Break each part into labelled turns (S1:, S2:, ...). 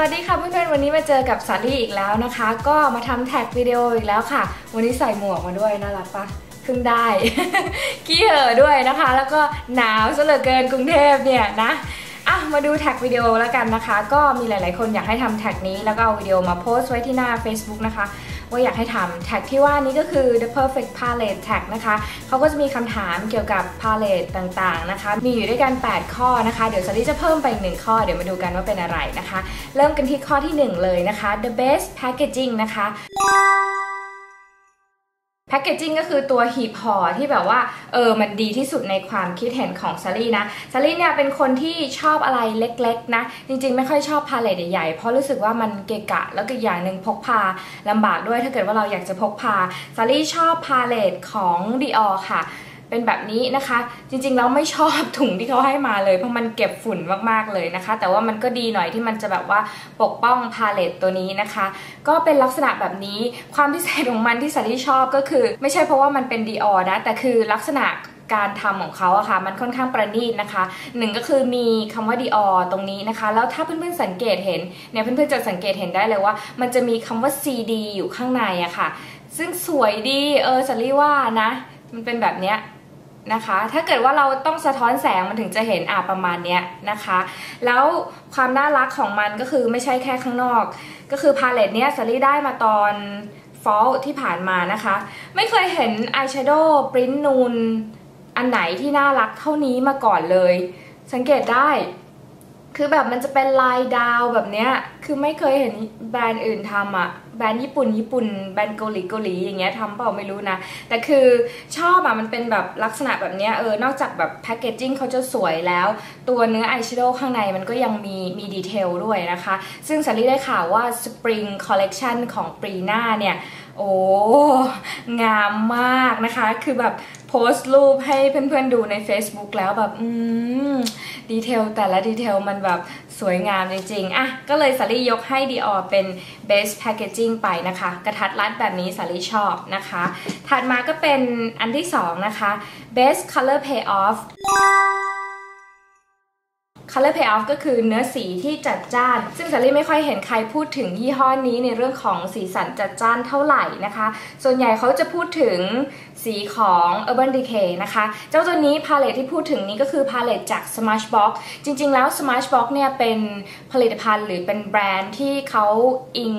S1: วัสดีค่ะเพื่อนๆวันนี้มาเจอกับสาลี่อีกแล้วนะคะ ก็มาทำแท็กวิดีโออีกแล้วค่ะ วันนี้ใส่หมวกมาด้วยน่ารักปะเพิ่งได้ กี้เหอะด้วยนะคะ แล้วก็หนาวซะเหลือเกินกรุงเทพเนี่ยนะอะมาดูแท็กวิดีโอแล้วกันนะคะ ก็มีหลายๆคนอยากให้ทำแท็กนี้แล้วก็เอาวิดีโอมาโพสต์ไว้ที่หน้า Facebook นะคะ ว่าอยากให้ทำแท็กที่ว่านี้ก็คือ the perfect palette tag นะคะเขาก็จะมีคำถามเกี่ยวกับ palette ต่างๆนะคะ มีอยู่ด้วยกัน 8 ข้อนะคะ เดี๋ยวสารี่จะเพิ่มไปอีกหนึ่งข้อเดี๋ยวมาดูกันว่าเป็นอะไรนะคะ เริ่มกันที่ข้อที่ 1 เลยนะคะ the best packaging นะคะ แพคเกจจิ้งก็คือตัวหีบห่อที่แบบว่าเออมันดีที่สุดในความคิดเห็นของซารี่นะซารี่เนี่ยเป็นคนที่ชอบอะไรเล็กๆนะ จริงๆ ไม่ค่อยชอบพาเลตใหญ่ๆเพราะรู้สึกว่ามันเกะกะ แล้วก็อย่างหนึ่งพกพาลำบากด้วยถ้าเกิดว่าเราอยากจะพกพาซารี่ชอบพาเลตของดีออค่ะ เป็นแบบนี้นะคะ จริงๆแล้วไม่ชอบถุงที่เขาให้มาเลยเพราะมันเก็บฝุ่นมากๆเลยนะคะ แต่ว่ามันก็ดีหน่อยที่มันจะแบบว่าปกป้องพาเลตตัวนี้นะคะ ก็เป็นลักษณะแบบนี้ความพิเศษของมันที่สาลี่ชอบก็คือ ไม่ใช่เพราะว่ามันเป็นดีออนะแต่คือลักษณะการทำของเขาอะค่ะมันค่อนข้างประณีตนะคะหนึ่งก็คือมีคำว่าดีออตรงนี้นะคะ แล้วถ้าเพื่อนๆสังเกตเห็นเนี่ยเพื่อนๆจะสังเกตเห็นได้เลยว่า มันจะมีคำว่า CD อยู่ข้างในอะค่ะ ซึ่งสวยดีเออสาลี่ว่านะ มันเป็นแบบเนี้ย นะคะ ถ้าเกิดว่าเราต้องสะท้อนแสงมันถึงจะเห็นอ่าประมาณเนี้ยนะคะ แล้วความน่ารักของมันก็คือไม่ใช่แค่ข้างนอก ก็คือพาเลตเนี้ยสาลี่ได้มาตอนฟอลที่ผ่านมานะคะ ไม่เคยเห็นอายแชโดว์ปริ้นนูนอันไหนที่น่ารักเท่านี้มาก่อนเลย สังเกตได้ คือแบบมันจะเป็นลายดาวแบบเนี้ย คือไม่เคยเห็นแบรนด์อื่นทำอะ แบรนด์ญี่ปุ่น ญี่ปุ่นแบรนด์เกาหลีเกาหลีอย่างเงี้ยทำเปล่าไม่รู้นะ แต่คือชอบอะมันเป็นแบบลักษณะแบบเนี้ยเออนอกจากแบบแพคเกจจิ้งเขาจะสวยแล้ว ตัวเนื้ออายแชโดว์ข้างในมันก็ยังมีมีดีเทลด้วยนะคะ ซึ่งสันลี่ได้ข่าวว่า Spring Collection ของปรีหน้าเนี่ย โอ้งามมากนะคะ คือแบบโพสต์รูปให้เพื่อนๆดูใน Facebook แล้วแบบ อืม ดีเทลแต่ละดีเทลมันแบบสวยงามจริงๆ อะ ก็เลยสาลี่ยกให้ Dior เป็น Best Packaging ไปนะคะ กระทัดรัดแบบนี้สาลี่ชอบนะคะ ถัดมาก็เป็นอันที่ 2 นะคะ Best Color Payoff Color Payoff ก็คือเนื้อสีที่จัดจ้าน ซึ่งสาลี่ไม่ค่อยเห็นใครพูดถึงยี่ห้อนี้ในเรื่องของสีสันจัดจ้านเท่าไหร่นะคะ ส่วนใหญ่เขาจะพูดถึงสีของ Urban Decay นะคะ เจ้าตัวนี้พาเลตที่พูดถึงนี้ก็คือพาเลตจาก Smashbox จริงๆแล้ว Smashbox เนี่ยเป็นผลิตภัณฑ์หรือเป็นแบรนด์ที่เขาอิง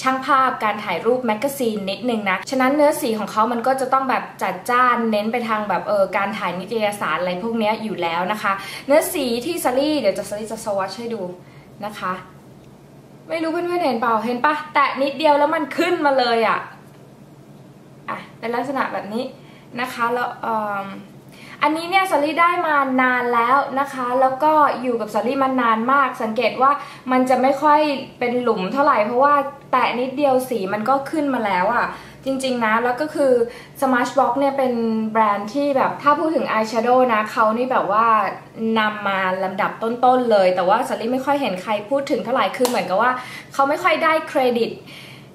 S1: ช่างภาพการถ่ายรูปแมกกาซีนนิดนึงนะ ฉะนั้นเนื้อสีของเขามันก็จะต้องแบบจัดจ้านเน้นไปทางแบบเออการถ่ายนิตยสารอะไรพวกนี้อยู่แล้วนะคะ เนื้อสีที่ซารี่เดี๋ยวจะซารี่จะสวัชให้ดูนะคะ ไม่รู้เพื่อนๆเห็นเปล่าเห็นปะแตะนิดเดียวแล้วมันขึ้นมาเลยอะ่ะอะเป็นลักษณะแบบนี้นะคะแล้วอันนี้เนี่ยซารี่ได้มานานแล้วนะคะ แล้วก็อยู่กับซารี่มานานมาก สังเกตว่ามันจะไม่ค่อยเป็นหลุมเท่าไหร่เพราะว่า แตะนิดเดียวสีมันก็ขึ้นมาแล้วอะ่ะ จริงๆนะ แล้วก็คือ Smashbox เนี่ยเป็นแบรนด์ที่แบบถ้าพูดถึง Eyeshadow นะเขานี่แบบว่านำมาลำดับต้นๆเลย แต่ว่าซารี่ไม่ค่อยเห็นใครพูดถึงเท่าไหร่คือเหมือนกับว่าเขาไม่ค่อยได้เครดิต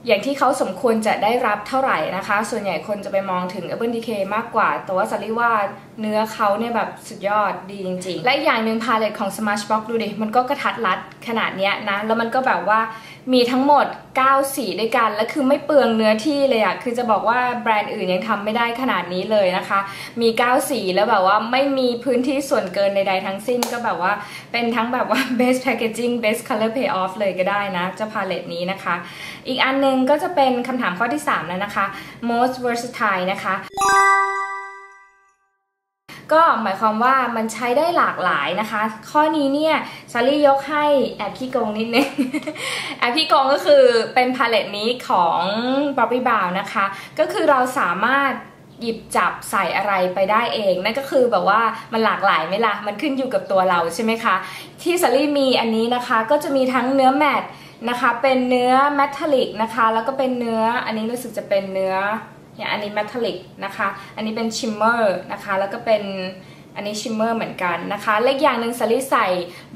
S1: อย่างที่เขาสมควรจะได้รับเท่าไหร่นะคะ ส่วนใหญ่คนจะไปมองถึง Urban Decay มากกว่า แต่ว่าซารี่ว่า เนื้อเขาเนี่ยแบบสุดยอดดีจริงๆ และอย่างหนึ่งพาเลตของ Smashbox ดูดิ มันก็กระทัดรัดขนาดเนี้ยนะ แล้วมันก็แบบว่ามีทั้งหมด 9 สีด้วยกัน และคือไม่เปลืองเนื้อที่เลยอะคือจะบอกว่าแบรนด์อื่นยังทำไม่ได้ขนาดนี้เลยนะคะ มี 9 สีแล้วแบบว่าไม่มีพื้นที่ส่วนเกินใดๆทั้งสิ้นก็แบบว่าเป็นทั้งแบบว่า best packaging best color payoff เลยก็ได้นะเจ้าพาเลตนี้นะคะ อีกอันนึงก็จะเป็นคำถามข้อที่ 3 แล้วนะคะ most versatile นะคะ ก็หมายความว่ามันใช้ได้หลากหลายนะคะ ข้อนี้เนี่ยซารี่ยกให้แอบขี้โกงนิดนึง แอบขี้โกงก็คือเป็นพาเลตนี้ของ b บ b บ y b o w นะคะ ก็คือเราสามารถหยิบจับใส่อะไรไปได้เอง นั่นก็คือแบบว่ามันหลากหลายไหมล่ะ มันขึ้นอยู่กับตัวเราใช่ไหมคะ ที่ซารี่มีอันนี้นะคะก็จะมีทั้งเนื้อแมตนะคะ เป็นเนื้อแมทัลลิกนะคะ แล้วก็เป็นเนื้ออันนี้รู้สึกจะเป็นเนื้อ เนี่ยอันนี้เมทัลลิกนะคะ อันนี้เป็นชิมเมอร์นะคะ แล้วก็เป็นอันนี้ชิมเมอร์เหมือนกันนะคะเล็กอย่างหนึ่งสลิใส่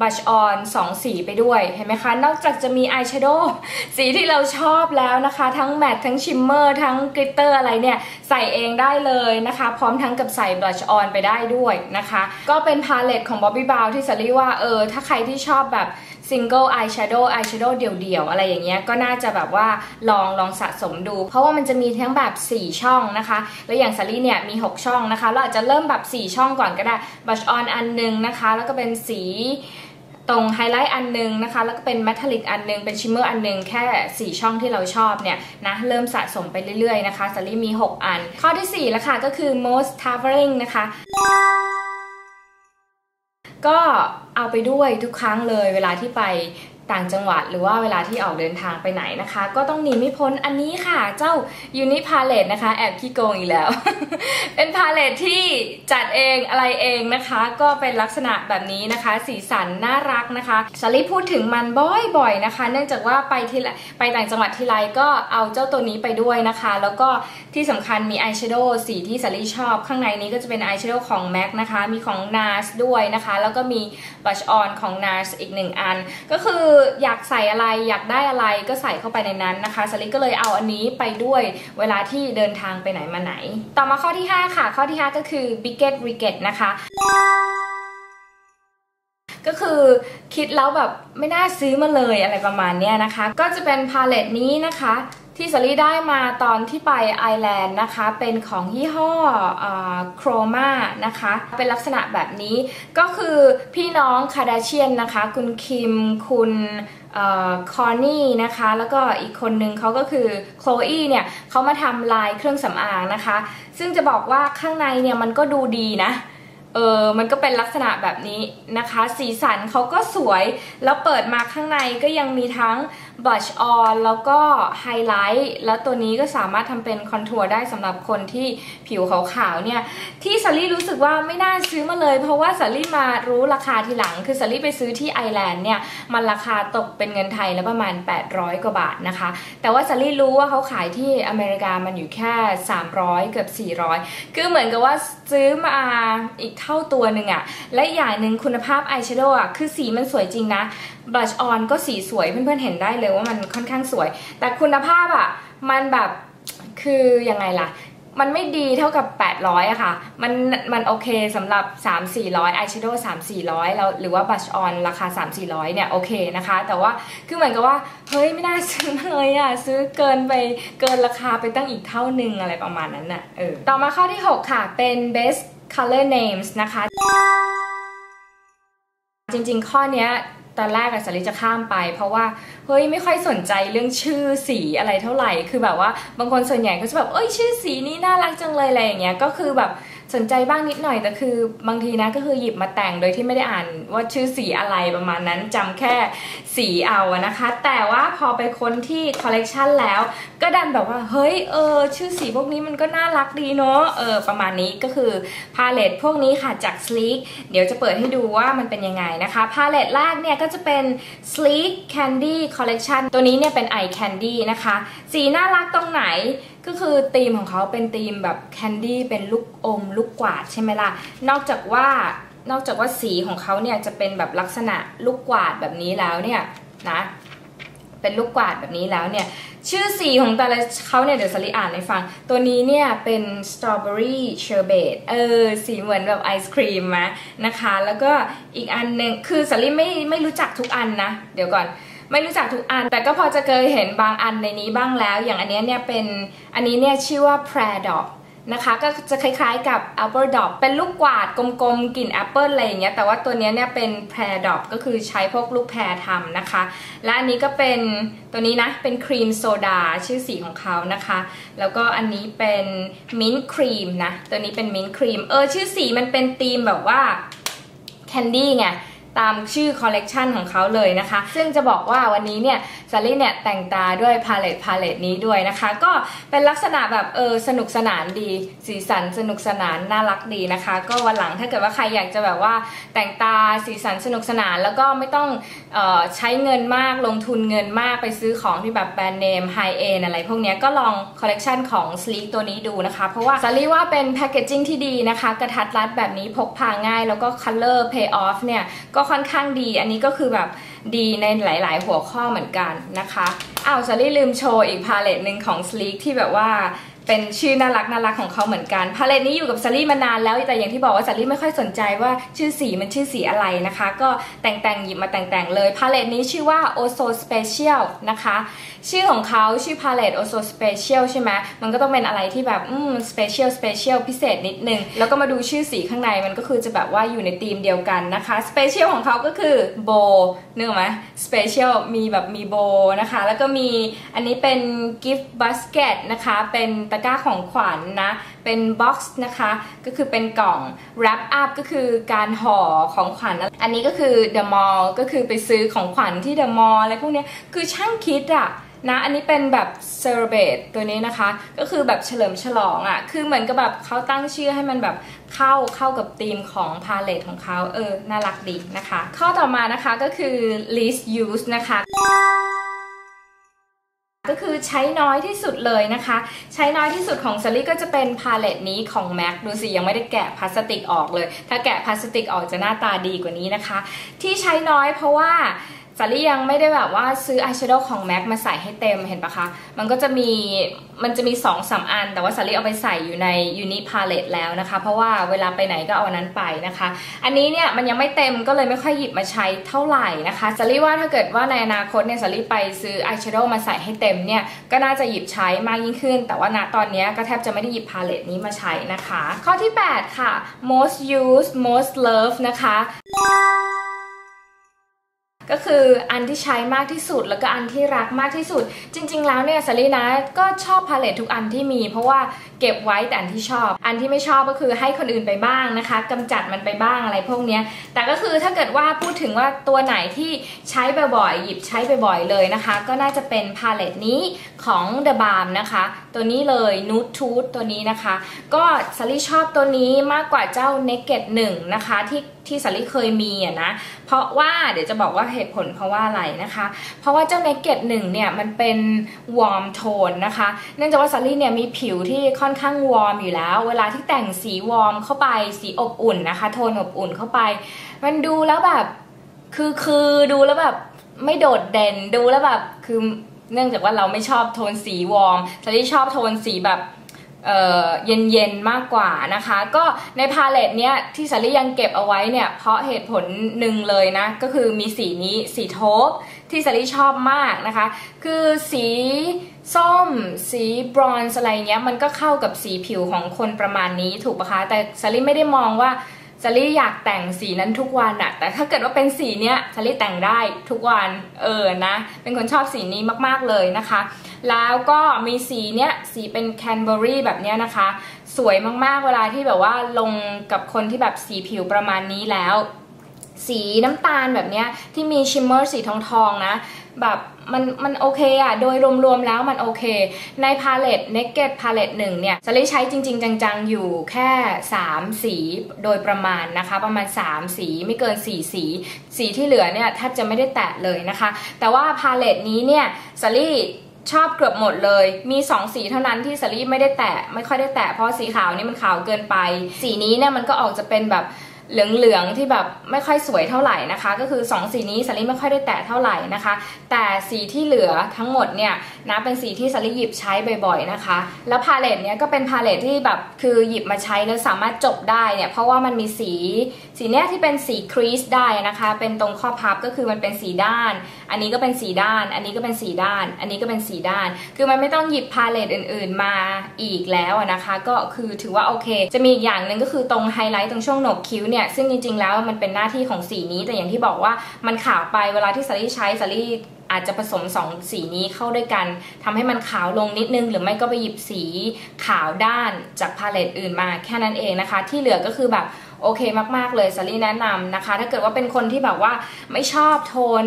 S1: บัชออนสองสีไปด้วย เห็นไหมคะ นอกจากจะมีอายแชโดว์สีที่เราชอบแล้วนะคะ ทั้งแมททั้งชิมเมอร์ทั้งกลิตเตอร์อะไรเนี่ย ใส่เองได้เลยนะคะ พร้อมทั้งกับใส่บัชออนไปได้ด้วยนะคะ ก็เป็นพาเลตของ Bobbi b r o w n ที่สลิว่าเออ ถ้าใครที่ชอบแบบ ซิงเกิลอายแชโดว์อายแชโดว์เดี่ยวๆ อะไรอย่างเงี้ยก็น่าจะแบบว่าลองลองสะสมดู เพราะว่ามันจะมีทั้งแบบ 4 ช่องนะคะ แล้วอย่างซารี่เนี่ยมี 6 ช่องนะคะ เราอาจจะเริ่มแบบ 4 ช่องก่อนก็ได้บัชออนอันหนึงนะคะ แล้วก็เป็นสีตรงไฮไลท์อันหนึงนะคะ แล้วก็เป็นแมทัลลิกอันหนึง เป็นชิมเมอร์อันหนึง แค่ 4 ช่องที่เราชอบเนี่ยนะเริ่มสะสมไปเรื่อยๆนะคะซารี่มี 6 อัน ข้อที่4แล้วค่ะก็คือ most traveling นะคะ ก็เอาไปด้วยทุกครั้งเลยเวลาที่ไป ต่างจังหวัดหรือว่าเวลาที่ออกเดินทางไปไหนนะคะ ก็ต้องหนีไม่พ้นอันนี้ค่ะ เจ้ายูนิพาเลตนะคะ แอบขี้โกงอีกแล้ว เป็นพาเลตที่จัดเองอะไรเองนะคะ ก็เป็นลักษณะแบบนี้นะคะ สีสันน่ารักนะคะสลิพูดถึงมันบ่อยๆนะคะ เนื่องจากว่าไปที่ไปต่างจังหวัดทีไรก็เอาเจ้าตัวนี้ไปด้วยนะคะ แล้วก็ที่สำคัญมีอายแชโดว์สีที่สลิชอบ ข้างในนี้ก็จะเป็นอายแชโดว์ของ MAC นะคะมีของ NARS ด้วยนะคะ แล้วก็มีบัชออนของ NARS อีกหนึ่งอันก็คืออยากใส่อะไรอยากได้อะไรก็ใส่เข้าไปในนั้นนะคะสลิก็เลยเอาอันนี้ไปด้วยเวลาที่เดินทางไปไหนมาไหน ต่อมาข้อที่ 5 ค่ะ ข้อที่ 5 ก็คือ bigot riget นะคะก็คือคิดแล้วแบบไม่น่าซื้อมาเลยอะไรประมาณนี้นะคะ ก็จะเป็นพาเลตนี้นะคะ ที่สลี่ได้มาตอนที่ไปไอแลนด์นะคะ เป็นของยี่ห้อโครมานะคะ เป็นลักษณะแบบนี้ก็คือพี่น้องคาร์ดาเชียนนะคะ คุณคิม คุณคอร์นี่นะคะ แล้วก็อีกคนนึงเขาก็คือโคลอีเนี่ยเขามาทำลายเครื่องสำอางนะคะ ซึ่งจะบอกว่าข้างในเนี่ยมันก็ดูดีนะเออ มันก็เป็นลักษณะแบบนี้นะคะ สีสันเขาก็สวย แล้วเปิดมาข้างในก็ยังมีทั้ง บลัชออนแล้วก็ไฮไลท์แล้วตัวนี้ก็สามารถทำเป็นคอนทัวร์ได้สำหรับคนที่ผิวขาวๆเนี่ย ที่สลี่รู้สึกว่าไม่น่าซื้อมาเลย เพราะว่าสลี่มารู้ราคาทีหลัง คือสลี่ไปซื้อที่ไอแลนด์เนี่ย มันราคาตกเป็นเงินไทยแล้วประมาณ 800 กว่าบาทนะคะ แต่ว่าสลี่รู้ว่าเขาขายที่อเมริกามันอยู่แค่ 300 เกือบ 400 คือเหมือนกับว่าซื้อมาอีกเท่าตัวหนึ่งอะและอย่างหนึ่งคุณภาพอายแชโดว์อะคือสีมันสวยจริงนะบลัชออนก็สีสวยเพื่อนๆเห็นได้เลยว่ามันค่อนข้างสวย แต่คุณภาพอะมันแบบคือยังไงล่ะ มันไม่ดีเท่ากับ 800อะค่ะ มันมันโอเคสำหรับ 3 400อายแชโดว์3 400แล้วหรือว่าบัชออนราคา 3 400 เนี่ย โอเคนะคะ แต่ว่าคือเหมือนกับว่า เฮ้ย ไม่น่าซื้อเลยอะซื้อเกินไปเกินราคาไปตั้งอีกเท่านึงอะไรประมาณนั้นน่ะเออต่อมาข้อที่ 6 ค่ะ เป็น best color names นะคะ จริงๆ ข้อเนี้ย ตอนแรกอะสลิจะข้ามไป เพราะว่าเฮ้ยไม่ค่อยสนใจเรื่องชื่อสีอะไรเท่าไหร่ คือแบบว่าบางคนส่วนใหญ่ก็จะแบบเอ้ยชื่อสีนี้น่ารักจังเลยอะไรอย่างเงี้ยก็คือแบบสนใจบ้างนิดหน่อยแต่คือบางทีนะก็คือหยิบมาแต่งโดยที่ไม่ได้อ่านว่าชื่อสีอะไรประมาณนั้นจำแค่สีเอานะคะ แต่ว่าพอไปค้นที่คอลเลกชันแล้ว ก็ดันแบบว่าเฮ้ยเออชื่อสีพวกนี้มันก็น่ารักดีเนาะเออประมาณนี้ก็คือพาเลตพวกนี้ค่ะจาก Sleek เดี๋ยวจะเปิดให้ดูว่ามันเป็นยังไงนะคะ พาเลตแรกเนี่ยก็จะเป็น Sleek Candy Collection ตัวนี้เนี่ยเป็น Eye Candy นะคะ สีน่ารักตรงไหนก็คือธีมของเขาเป็นธีมแบบแคนดี้เป็นลูกอมลูกกวาดใช่ไหมล่ะ นอกจากว่านอกจากว่าสีของเขาเนี่ยจะเป็นแบบลักษณะลูกกวาดแบบนี้แล้วเนี่ยนะ เป็นลูกกวาดแบบนี้แล้วเนี่ยชื่อสีของแต่ละเขาเนี่ยเดี๋ยวสลิอ่านให้ฟัง ตัวนี้เนี่ยเป็นสตรอเบอรี่เชอร์เบตเออสีเหมือนแบบไอศครีมมะนะคะ แล้วก็อีกอันหนึ่งคือสลิไม่ไม่รู้จักทุกอันนะ เดี๋ยวก่อนไม่รู้จักทุกอัน แต่ก็พอจะเคยเห็นบางอันในนี้บ้างแล้ว อย่างอันนี้เนี่ยเป็นอันนี้เนี่ยชื่อว่า p r a d o p นะคะก็จะคล้ายๆกับ Apple Dop เป็นลูกกวาดกลมๆกลิ่นแอปเปิลอะไรอย่างเงี้ยแต่ว่าตัวนี้เนี่ยเป็น p r a d o p ก็คือใช้พวกลูกแพรทำนะคะ และอันนี้ก็เป็นตัวนี้นะเป็นครีมโซดาชื่อสีของเขานะคะ แล้วก็อันนี้เป็นมิ้นท์ครีมนะตัวนี้เป็นมิ้นท์ครีมเออชื่อสีมันเป็นธีมแบบว่าแคนดี้ไง ตามชื่อคอลเลกชันของเขาเลยนะคะ ซึ่งจะบอกว่าวันนี้เนี่ยซารี่เนี่ยแต่งตาด้วยพาเลตพาเลตนี้ด้วยนะคะ ก็เป็นลักษณะแบบเออสนุกสนานดี สีสันสนุกสนานน่ารักดีนะคะ ก็วันหลังถ้าเกิดว่าใครอยากจะแบบว่าแต่งตาสีสันสนุกสนาน แล้วก็ไม่ต้องเออใช้เงินมากลงทุนเงินมากไปซื้อของที่แบบแบรนด์เนมไฮเอ็นอะไรพวกนี้ก็ลองคอลเลกชันของ Sleek ตัวนี้ดูนะคะ เพราะว่าซารี่ว่าเป็นแพคเกจิ้งที่ดีนะคะ กระทัดรัดแบบนี้พกพาง่าย แล้วก็ color pay off เนี่ยก็ค่อนข้างดี อันนี้ก็คือแบบดีในหลาย ๆ หัวข้อเหมือนกันนะคะอ้าวจะลืมโชว์อีกพาเลตหนึ่งของ Sleek ที่แบบว่า เป็นชื่อน่ารักน่ารักของเขาเหมือนกันพาเลตนี้อยู่กับซารี่มานานแล้วแต่อย่างที่บอกว่าซารี่ไม่ค่อยสนใจว่าชื่อสีมันชื่อสีอะไรนะคะ ก็แต่งแต่งหยิบมาแต่งแต่งเลยพาเลตนี้ชื่อว่า Oso Special นะคะ ชื่อของเขาชื่อพาเลต Oso Special ใช่ไหมมันก็ต้องเป็นอะไรที่แบบอืม Special Special พิเศษนิดนึง แล้วก็มาดูชื่อสีข้างในมันก็คือจะแบบว่าอยู่ในธีมเดียวกันนะคะ Special ของเขาก็คือโบนึกออกไหม Special มีแบบมีโบนะคะ แล้วก็มีอันนี้เป็น gift basket นะคะเป็นตะกร้าของขวัญนนะ เป็น box นะคะ ก็คือเป็นกล่อง wrap up ก็คือการห่อของขวัญ อันนี้ก็คือ the mall ก็คือไปซื้อของขวัญที่ the mall อะไรพวกนี้คือช่างคิดอะนะอันนี้เป็นแบบ celebrate ตัวนี้นะคะ ก็คือแบบเฉลิมฉลองอะ่ะ คือเหมือนกับแบบเขาตั้งชื่อให้มันแบบเข้าเข้ากับธีมของพาเลตของเขาเออ น่ารักดีนะคะ ข้อต่อมานะคะก็คือ least use นะคะ ก็คือใช้น้อยที่สุดเลยนะคะ ใช้น้อยที่สุดของซารี่ก็จะเป็นพาเลตนี้ของ MAC ดูสิ ยังไม่ได้แกะพลาสติกออกเลย ถ้าแกะพลาสติกออกจะหน้าตาดีกว่านี้นะคะ ที่ใช้น้อยเพราะว่า สาลี่ยังไม่ได้แบบว่าซื้ออายแชโดว์ของ MAC มาใส่ให้เต็มเห็นปะคะ มันก็จะมีมันจะมี2อสาอัน แต่ว่าสาลี่เอาไปใส่อยู่ในยูนิพาเลตแล้วนะคะ เพราะว่าเวลาไปไหนก็เอานั้นไปนะคะ อันนี้เนี่ยมันยังไม่เต็มก็เลยไม่ค่อยหยิบมาใช้เท่าไหร่นะคะสาลี่ว่าถ้าเกิดว่าในอนาคตเนี่ยสาลี่ไปซื้ออายแชโดว์มาใส่ให้เต็มเนี่ยก็น่าจะหยิบใช้มากยิ่งขึ้น แต่ว่าณตอนนี้ก็แทบจะไม่ได้หยิบพาเลตนี้มาใช้นะคะ ข้อที่ 8 ค่ะ most used most love นะคะ ก็คืออันที่ใช้มากที่สุดแล้วก็อันที่รักมากที่สุด จริง ๆ แล้วเนี่ยสลีนะก็ชอบพาเลตทุกอันที่มี เพราะว่า เก็บไว้แต่อันที่ชอบ อันที่ไม่ชอบก็คือให้คนอื่นไปบ้างนะคะกำจัดมันไปบ้างอะไรพวกนี้แต่ก็คือถ้าเกิดว่าพูดถึงว่าตัวไหนที่ใช้บ่อยๆหยิบใช้บ่อยๆเลยนะคะ ก็น่าจะเป็นพาเลตนี้ของ The Balm นะคะ ตัวนี้เลย Nude Tooth ตัวนี้นะคะ ก็สลีชอบตัวนี้มากกว่าเจ้า Naked 1 นะคะ ที่ที่สาลี่เคยมีอะนะ เพราะว่าเดี๋ยวจะบอกว่าเหตุผลเพราะว่าอะไรนะคะ เพราะว่าเจ้าเนกเก็ตหนึ่งเนี่ย มันเป็นวอร์มโทนนะคะ เนื่องจากว่าสาลี่เนี่ยมีผิวที่ค่อนข้างวอร์มอยู่แล้ว เวลาที่แต่งสีวอร์มเข้าไปสีอบอุ่นนะคะ โทนอบอุ่นเข้าไป มันดูแล้วแบบคือคือดูแล้วแบบไม่โดดเด่นดูแล้วแบบคือเนื่องจากว่าเราไม่ชอบโทนสีวอร์มสาลี่ชอบโทนสีแบบเย็นๆมากกว่านะคะ ก็ในพาเลตเนี้ยที่สาลี่ยังเก็บเอาไว้เนี่ยเพราะเหตุผลหนึ่งเลยนะ ก็คือมีสีนี้สีโทบ ที่สาลี่ชอบมากนะคะ คือสีส้ม สีบรอนซ์อะไรเงี้ยมันก็เข้ากับสีผิวของคนประมาณนี้ถูกปะคะ แต่สาลี่ไม่ได้มองว่าซารี่อยากแต่งสีนั้นทุกวันอะแต่ถ้าเกิดว่าเป็นสีเนี้ยซารี่แต่งได้ทุกวันเออนะ เป็นคนชอบสีนี้มากๆเลยนะคะ แล้วก็มีสีเนี้ยสีเป็นแคนเบอรี่แบบเนี้ยนะคะ สวยมากๆเวลาที่แบบว่าลงกับคนที่แบบสีผิวประมาณนี้แล้ว สีน้ำตาลแบบเนี้ยที่มีชิมเมอร์สีทองทองนะ แบบมันมันโอเคอะโดยรวมๆแล้วมันโอเค ในพาเลต Naked พาเลตหนึ่งเนี่ยจะได้ใช้จริง ๆ จังๆ อยู่แค่ 3 สีโดยประมาณนะคะ ประมาณ 3 สีไม่เกิน 4 สี สีที่เหลือเนี่ยแทบจะไม่ได้แตะเลยนะคะ แต่ว่าพาเลตนี้เนี่ยซารี่ชอบเกือบหมดเลย มี 2 สีเท่านั้นที่สลี่ไม่ได้แตะ ไม่ค่อยได้แตะ เพราะสีขาวนี่มันขาวเกินไป สีนี้เนี่ยมันก็ออกจะเป็นแบบ เหลืองๆที่แบบไม่ค่อยสวยเท่าไหร่นะคะ ก็คือ 2 สีนี้สลี่ไม่ค่อยได้แตะเท่าไหร่นะคะ แต่สีที่เหลือทั้งหมดเนี่ยนะเป็นสีที่สลี่หยิบใช้บ่อยๆนะคะ แล้วพาเลตเนี้ยก็เป็นพาเลตที่แบบคือหยิบมาใช้แล้วสามารถจบได้เนี่ยเพราะว่ามันมีสีสีเนี้ยที่เป็นสีครีสได้นะคะ เป็นตรงข้อพับก็คือมันเป็นสีด้าน อันนี้ก็เป็นสีด้าน อันนี้ก็เป็นสีด้าน อันนี้ก็เป็นสีด้าน คือมันไม่ต้องหยิบพาเลตอื่นๆมาอีกแล้วนะคะ ก็คือถือว่าโอเค จะมีอีกอย่างหนึ่งก็คือตรงไฮไลท์ตรงช่วงโหนกคิ้วเนี่ยซึ่งจริงๆแล้วมันเป็นหน้าที่ของสีนี้ แต่อย่างที่บอกว่ามันขาวไปเวลาที่สาลี่ใช้สาลี่อาจจะผสม 2 สีนี้เข้าด้วยกันทำให้มันขาวลงนิดนึง หรือไม่ก็ไปหยิบสีขาวด้านจากพาเลตอื่นมาแค่นั้นเองนะคะ ที่เหลือก็คือแบบโอเคมากๆเลยสาลี่แนะนำนะคะ ถ้าเกิดว่าเป็นคนที่แบบว่าไม่ชอบโทน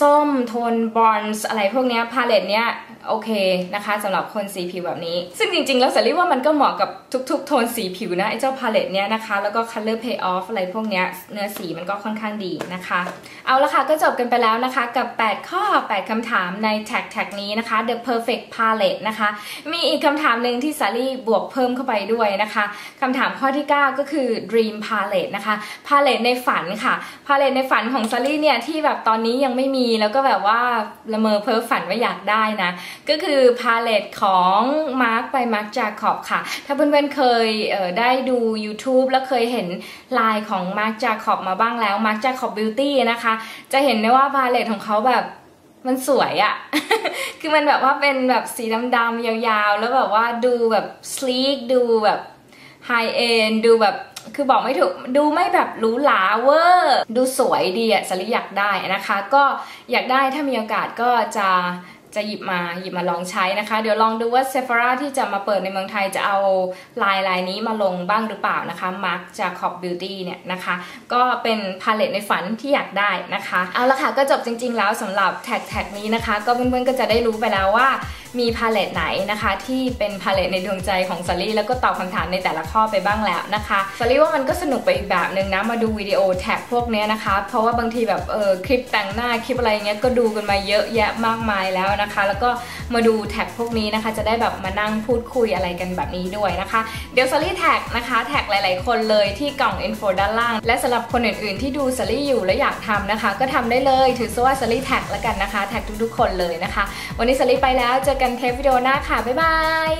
S1: ส้มโทนบรอนซ์อะไรพวกนี้พาเลตเนี้ย โอเคนะคะสำหรับคนสีผิวแบบนี้ ซึ่งจริงๆ แล้วสาลี่ว่ามันก็เหมาะกับทุกๆ โทนสีผิวนะไอ้เจ้าพาเลตเนี้ยนะคะ แล้วก็ color pay off อะไรพวกเนี้ยเนื้อสีมันก็ค่อนข้างดีนะคะ เอาละค่ะก็จบกันไปแล้วนะคะกับ 8 ข้อ 8คำถามในแท็กแท็กนี้นะคะ the perfect palette นะคะ มีอีกคำถามหนึ่งที่สาลี่บวกเพิ่มเข้าไปด้วยนะคะคำถามข้อที่ 9 ก็คือ dream palette นะคะ palette ในฝันค่ะ palette ในฝันของสาลี่เนี่ยที่แบบตอนนี้ยังไม่มีแล้วก็แบบว่าละเมอเพ้อฝันว่าอยากได้นะก็คือพาเลตของมาร์คไปมาร์คจาคอบค่ะ ถ้าเพื่อนๆเคยเได้ดู YouTube แล้วเคยเห็นลายของมาร์คจาคอบมาบ้างแล้วมาร์คจาคอบบิวตี้นะคะ จะเห็นได้ว่าพาเลตของเขาแบบมันสวยอะ คือมันแบบว่าเป็นแบบสีดำๆยาวๆ แล้วแบบว่าดูแบบสลีกดูแบบไฮเอนดูแบบคือบอกไม่ถูกดูไม่แบบหรูหราเวอร์ดูสวยดีอะสลิอยากได้นะคะ ก็อยากได้ถ้ามีโอกาสก็จะ จะหยิบมาหยิบมาลองใช้นะคะ เดี๋ยวลองดูว่าเซฟ h ราที่จะมาเปิดในเมืองไทยจะเอาลายลายนี้มาลงบ้างหรือเปล่านะคะมาร์กจาก o b Beauty เนี่ยนะคะ ก็เป็นพาเลตในฝันที่อยากได้นะคะ เอาละค่ะก็จบจริง ๆ แล้วสำหรับแท็กแท็กนี้นะคะ ก็เพื่อนๆก็จะได้รู้ไปแล้วว่า มีพาเลตไหนนะคะ ที่เป็นพาเลตในดวงใจของซารี่แล้วก็ตอบคำถามในแต่ละข้อไปบ้างแล้วนะคะซารี่ว่ามันก็สนุกไปอีกแบบหนึ่งนะมาดูวิดีโอแท็กพวกนี้นะคะ เพราะว่าบางทีแบบเออคลิปแต่งหน้าคลิปอะไรเงี้ยก็ดูกันมาเยอะแยะมากมายแล้วนะคะ แล้วก็มาดูแท็กพวกนี้นะคะ จะได้แบบมานั่งพูดคุยอะไรกันแบบนี้ด้วยนะคะ เดี๋ยวซารี่แท็กนะคะแท็กหลาย ๆ คนเลยที่กล่องอินโฟด้านล่าง และสำหรับคนอื่น ๆ ที่ดูซารี่อยู่และอยากทำนะคะ ก็ทำได้เลยถือซะว่าซารี่แท็กแล้วกันนะคะแท็กทุก ๆ คนเลยนะคะ วันนี้ซารี่ไปแล้วเจอกันกันเทปวิดีโอหน้าค่ะ บ๊ายบาย